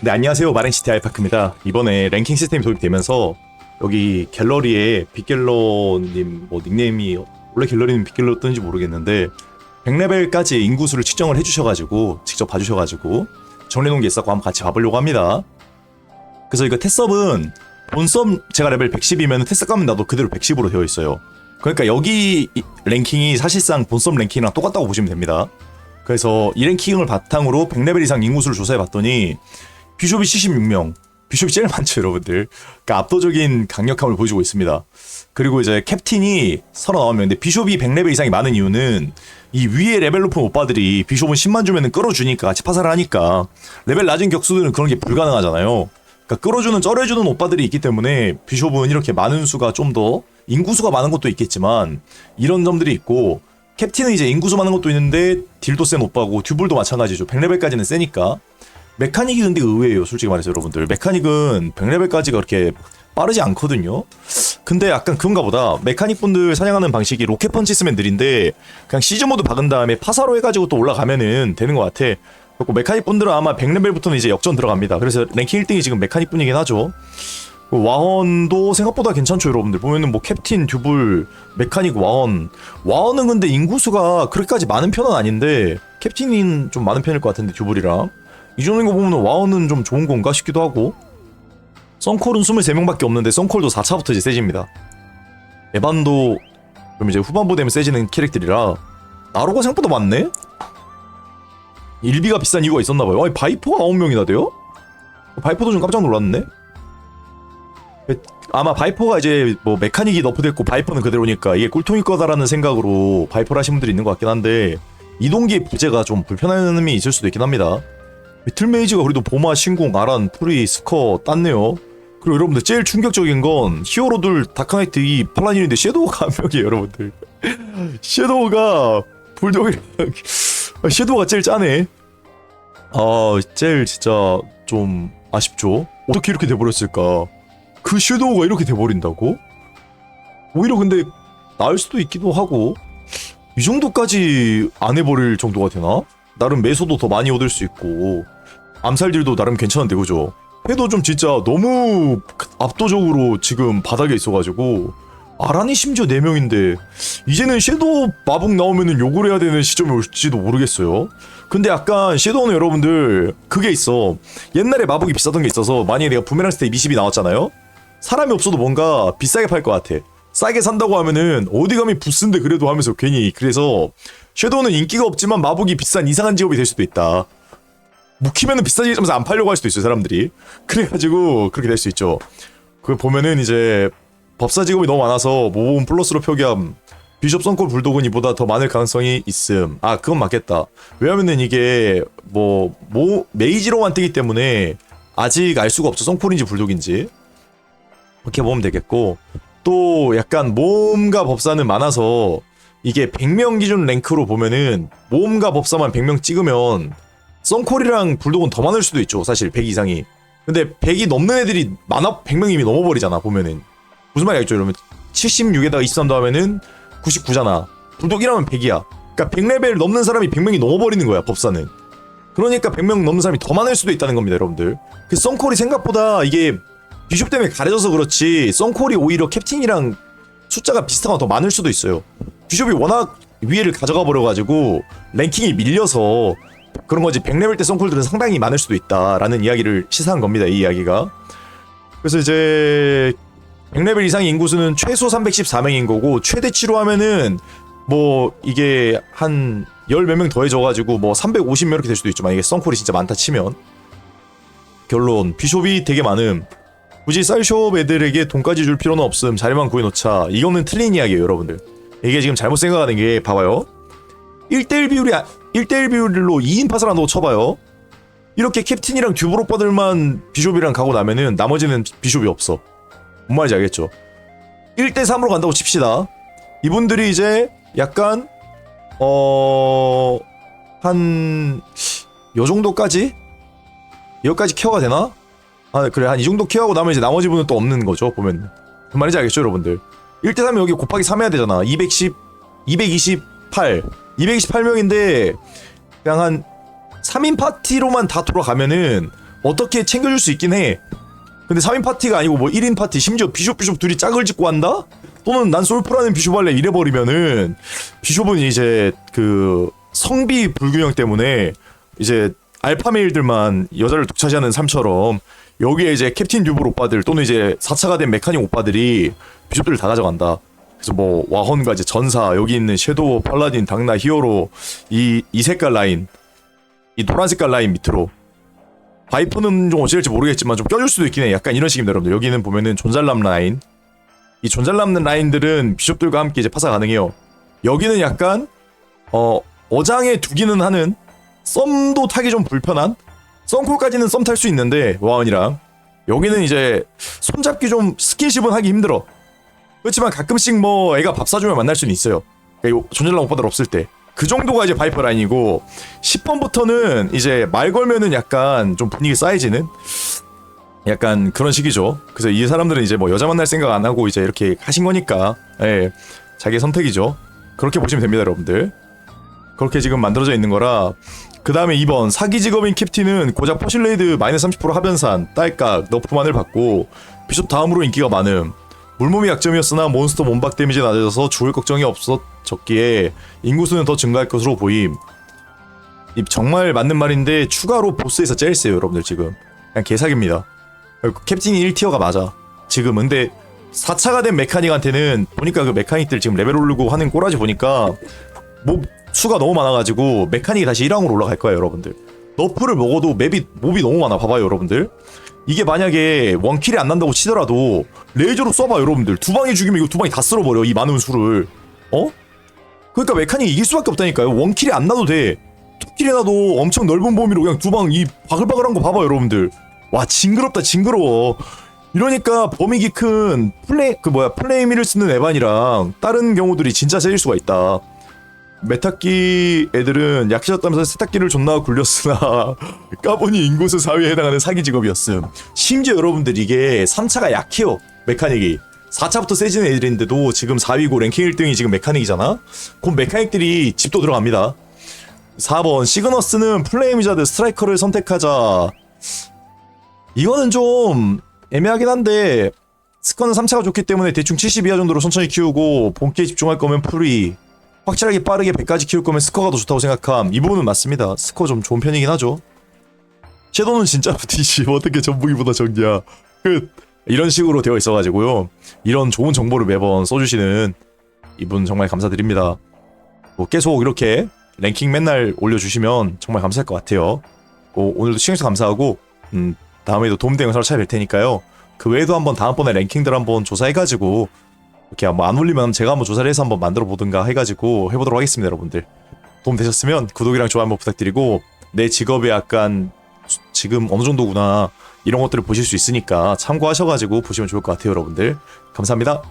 네 안녕하세요. 마랭시티 알파크입니다. 이번에 랭킹 시스템이 도입되면서 여기 갤러리에 빅갤러님 뭐 닉네임이 원래 갤러리는 빅갤러 뜨는지 모르겠는데 100레벨까지 인구수를 측정을 해주셔가지고 직접 봐주셔가지고 정리해놓은 게 있었고 한번 같이 봐보려고 합니다. 그래서 이거 테스업은 본섭 제가 레벨 110이면 테스업 가면 나도 그대로 110으로 되어 있어요. 그러니까 여기 이- 랭킹이 사실상 본섭 랭킹이랑 똑같다고 보시면 됩니다. 그래서 이 랭킹을 바탕으로 100레벨 이상 인구수를 조사해 봤더니 비숍이 76명. 비숍이 제일 많죠, 여러분들. 그러니까 압도적인 강력함을 보여주고 있습니다. 그리고 이제 캡틴이 39명인데 비숍이 100레벨 이상이 많은 이유는 이 위에 레벨 높은 오빠들이 비숍은 10만 주면은 끌어주니까 같이 파산을 하니까 레벨 낮은 격수들은 그런 게 불가능하잖아요. 그러니까 끌어주는 쩔어주는 오빠들이 있기 때문에 비숍은 이렇게 많은 수가 좀 더 인구수가 많은 것도 있겠지만 이런 점들이 있고 캡틴은 이제 인구수 많은 것도 있는데 딜도 센 오빠고 듀블도 마찬가지죠. 100레벨까지는 세니까 메카닉이 근데 의외예요 솔직히 말해서 여러분들. 메카닉은 100레벨까지가 그렇게 빠르지 않거든요. 근데 약간 그런가 보다. 메카닉 분들 사냥하는 방식이 로켓 펀치 느린데 그냥 시즈 모드 박은 다음에 파사로 해가지고 또 올라가면은 되는 것 같아. 그리고 메카닉 분들은 아마 100레벨부터는 이제 역전 들어갑니다. 그래서 랭킹 1등이 지금 메카닉 분이긴 하죠. 와헌도 생각보다 괜찮죠 여러분들. 보면은 뭐 캡틴 듀블 메카닉 와헌 와헌은 근데 인구수가 그렇게까지 많은 편은 아닌데 캡틴은 좀 많은 편일 것 같은데 듀블이랑 이 정도인 거 보면 와운은 좀 좋은 건가 싶기도 하고. 썬콜은 23명밖에 없는데 썬콜도 4차부터 이제 세집니다. 에반도 그럼 이제 후반부 되면 세지는 캐릭터이라 나로가 생각보다 많네? 일비가 비싼 이유가 있었나봐요. 아니 바이퍼가 9명이나 돼요? 바이퍼도 좀 깜짝 놀랐네. 아마 바이퍼가 이제 뭐 메카닉이 너프됐고 바이퍼는 그대로니까 이게 꿀통일 거다라는 생각으로 바이퍼를 하신 분들이 있는 것 같긴 한데 이동기 부재가 좀 불편한 점이 있을 수도 있긴 합니다 비틀메이지가 그래도 보마, 신궁, 아란, 프리, 스커 땄네요. 그리고 여러분들 제일 충격적인 건 히어로들 다크나이트 이 팔라딘인데 섀도우가 한 명이에요 여러분들. 섀도우가 불독이랑 섀도우가 제일 짜네. 아 제일 진짜 좀 아쉽죠. 어떻게 이렇게 돼버렸을까? 그 섀도우가 이렇게 돼버린다고? 오히려 근데 나을 수도 있기도 하고 이 정도까지 안 해버릴 정도가 되나? 나름 매소도 더 많이 얻을 수 있고 암살딜도 나름 괜찮은데 그죠? 해도 좀 진짜 너무 압도적으로 지금 바닥에 있어가지고 아란이 심지어 4명인데 이제는 섀도우 마북 나오면은 욕을 해야 되는 시점이 올지도 모르겠어요. 근데 약간 섀도우는 여러분들 그게 있어. 옛날에 마북이 비쌌던 게 있어서 만약에 내가 부메랑 스테이 20이 나왔잖아요? 사람이 없어도 뭔가 비싸게 팔 것 같아. 싸게 산다고 하면은 어디 가면 부스인데 그래도 하면서 괜히. 그래서 섀도우는 인기가 없지만 마북이 비싼 이상한 직업이 될 수도 있다 묵히면은 비싸게 하면서 안 팔려고 할 수도 있어요 사람들이. 그래가지고 그렇게 될 수 있죠. 그 보면은 이제 법사 직업이 너무 많아서 모범 플러스로 표기함. 비숍 선콜 불독은 이보다 더 많을 가능성이 있음. 아 그건 맞겠다. 왜냐면은 이게 뭐, 뭐 메이지로만 뜨기 때문에 아직 알 수가 없죠. 선콜인지 불독인지. 그렇게 보면 되겠고. 또 약간 모험가 법사는 많아서 이게 100명 기준 랭크로 보면은 모험가 법사만 100명 찍으면 썬콜이랑 불독은 더 많을 수도 있죠 사실 100 이상이. 근데 100이 넘는 애들이 많아 100명 이미 넘어버리잖아 보면은. 무슨 말이 알죠 여러분 76에다가 23 더하면은 99잖아. 불독이라면 100이야. 그러니까 100레벨 넘는 사람이 100명이 넘어버리는 거야 법사는. 그러니까 100명 넘는 사람이 더 많을 수도 있다는 겁니다 여러분들. 그 썬콜이 생각보다 이게 비숍 때문에 가려져서 그렇지 썬콜이 오히려 캡틴이랑 숫자가 비슷하거나 더 많을 수도 있어요. 비숍이 워낙 위에를 가져가 버려가지고 랭킹이 밀려서 그런 거지. 100레벨 때 썬콜들은 상당히 많을 수도 있다라는 이야기를 시사한 겁니다 이 이야기가. 그래서 이제 100레벨 이상 인구수는 최소 314명인 거고 최대치로 하면은 뭐 이게 한 열 몇 명 더해져 가지고 뭐 350명 이렇게 될 수도 있죠. 만약에 썬콜이 진짜 많다 치면. 결론 비숍이 되게 많음. 굳이 쌀숍 애들에게 돈까지 줄 필요는 없음. 자리만 구해 놓자. 이거는 틀린 이야기예요 여러분들. 이게 지금 잘못 생각하는 게 봐봐요 1대1 비율이 아- 1대1 비율로 2인 파사라 넣어 쳐봐요. 이렇게 캡틴이랑 듀블 오빠들만 비숍이랑 가고 나면은 나머지는 비숍이 없어. 뭔 말인지 알겠죠? 1대3으로 간다고 칩시다. 이분들이 이제 약간 어... 한... 요 정도까지? 여기까지 케어가 되나? 아 그래. 한 이 정도 케어하고 나면 이제 나머지 분은 또 없는 거죠 보면 그 말인지 알겠죠 여러분들? 1대3면 여기 곱하기 3 해야 되잖아. 210 228 228명인데 그냥 한 3인 파티로만 다 돌아가면은 어떻게 챙겨줄 수 있긴 해. 근데 3인 파티가 아니고 뭐 1인 파티 심지어 비숍 비숍 둘이 짝을 짓고 한다? 또는 난 솔프라는 비숍 할래 이래 버리면은 비숍은 이제 그 성비 불균형 때문에 이제 알파 메일들만 여자를 독차지하는 삶처럼 여기에 이제 캡틴 듀블 오빠들 또는 이제 4차가 된 메카닉 오빠들이 비숍들을 다 가져간다. 그래서 뭐 와헌과 이제 전사 여기 있는 섀도우 팔라딘 당나 히어로 이 이 색깔 라인 이 노란 색깔 라인 밑으로 바이퍼는 좀 어찌될지 모르겠지만 좀 껴줄 수도 있긴 해. 약간 이런 식입니다, 여러분들. 여기는 보면은 존잘남 라인. 이 존잘남 라인들은 비숍들과 함께 이제 파사 가능해요. 여기는 약간 어 어장에 두기는 하는 썸도 타기 좀 불편한 썸콜까지는 썸 탈 수 있는데 와은이랑 여기는 이제 손잡기 좀 스킨십은 하기 힘들어. 그렇지만 가끔씩 뭐 애가 밥 사주면 만날 수는 있어요. 그러니까 존잘남 오빠들 없을 때. 그 정도가 이제 바이퍼 라인이고 10번부터는 이제 말 걸면은 약간 좀 분위기 쌓여지는 약간 그런 식이죠. 그래서 이 사람들은 이제 뭐 여자 만날 생각 안 하고 이제 이렇게 하신 거니까 예, 자기 선택이죠. 그렇게 보시면 됩니다, 여러분들. 그렇게 지금 만들어져 있는 거라 그 다음에 2번 사기 직업인 캡틴은 고작 퍼실레이드 마이너스 30% 하변산 딸깍 너프만을 받고 비숍 다음으로 인기가 많음 물몸이 약점이었으나 몬스터 몸박 데미지 낮아져서 죽을 걱정이 없었졌기에 인구수는 더 증가할 것으로 보임. 이 정말 맞는 말인데 추가로 보스에서 제일 세요 여러분들 지금. 그냥 개사기입니다. 캡틴이 1티어가 맞아. 지금 근데 4차가 된 메카닉한테는 보니까 그 메카닉들 지금 레벨 오르고 하는 꼬라지 보니까 몹 수가 너무 많아가지고 메카닉이 다시 1항으로 올라갈 거예요 여러분들 너프를 먹어도 맵이 몹이 너무 많아. 봐봐요 여러분들. 이게 만약에 원킬이 안 난다고 치더라도 레이저로 쏴봐 여러분들. 두 방에 죽이면 이거 두 방에 다 쓸어버려 이 많은 수를. 어? 그러니까 메카닉 이길 수밖에 없다니까요. 원킬이 안 나도 돼. 투킬이 나도 엄청 넓은 범위로 그냥 두 방 이 바글바글한 거 봐봐 여러분들. 와 징그럽다 징그러워. 이러니까 범위기 큰 플레이 그 뭐야 플레이미를 쓰는 에반이랑 다른 경우들이 진짜 세질 수가 있다 메타끼 애들은 약해졌다면서 세탁기를 존나 굴렸으나 까보니 인구수 4위에 해당하는 사기 직업이었음. 심지어 여러분들 이게 3차가 약해요 메카닉이. 4차부터 세지는 애들인데도 지금 4위고 랭킹 1등이 지금 메카닉이잖아? 그럼 메카닉들이 집도 들어갑니다. 4번 시그너스는 플레임 위자드 스트라이커를 선택하자. 이거는 좀 애매하긴 한데 스커는 3차가 좋기 때문에 대충 70 이하 정도로 천천히 키우고 본캐에 집중할 거면 프리 확실하게 빠르게 100까지 키울 거면 스커가 더 좋다고 생각함. 이 부분은 맞습니다. 스커 좀 좋은 편이긴 하죠. 섀도우는 진짜로 DC 어떻게 전부기보다 적냐. 끝. 이런 식으로 되어 있어가지고요. 이런 좋은 정보를 매번 써주시는 이분 정말 감사드립니다. 뭐 계속 이렇게 랭킹 맨날 올려주시면 정말 감사할 것 같아요. 뭐 오늘도 시청해주셔서 감사하고 음, 다음에도 도움되는 영상을 찾아뵐 테니까요. 그 외에도 한번 다음번에 랭킹들 한번 조사해가지고 이렇게 뭐 안 올리면 제가 한번 조사를 해서 한번 만들어 보든가 해가지고 해보도록 하겠습니다 여러분들. 도움 되셨으면 구독이랑 좋아요 한번 부탁드리고 내 직업에 약간 수- 지금 어느 정도구나 이런 것들을 보실 수 있으니까 참고하셔가지고 보시면 좋을 것 같아요 여러분들. 감사합니다